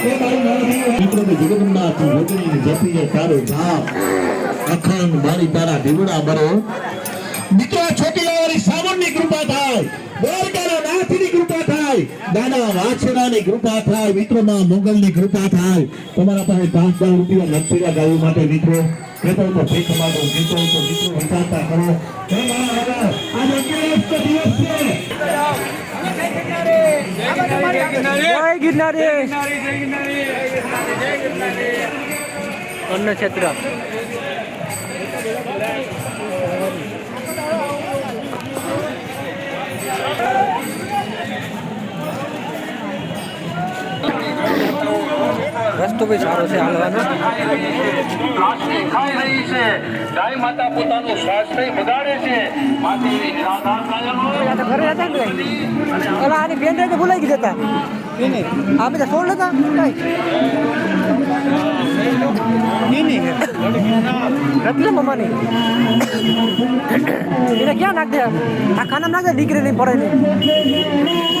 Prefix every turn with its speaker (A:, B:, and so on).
A: મિત્રો કે જગન્નાથ યોગીની જપીએ તારું નામ અખંડ મારી તારા મિત્રો, છોટીલાવાળી સાવણની કૃપા થાય, દ્વારકાના નાથની કૃપા થાય દાદા વાછડાની કૃપા થાય, મિત્રોમાં મોગલની કૃપા થાય. તમારા પાસે પાંચ રૂપિયા લખીરા ગાયો માટે મિત્રો. કહેતો ભીખ માંગો
B: જય ગિરનારી અન્ન ક્ષેત્ર રસ્તો બી સારો છે હાલવાનો
C: ખાઈ રહી છે ગાય માતા પોતાનું સ્વાસ્થ્ય બગાડે છે
B: ઘરે હતા ને એલા આની બેન તો ભૂલાઈ ગયા હતા આ બધા સોળ હતા મમ્માની એને ક્યાં નાખ દે આ ખાના નાખ દે દીકરી નહીં પડે નહીં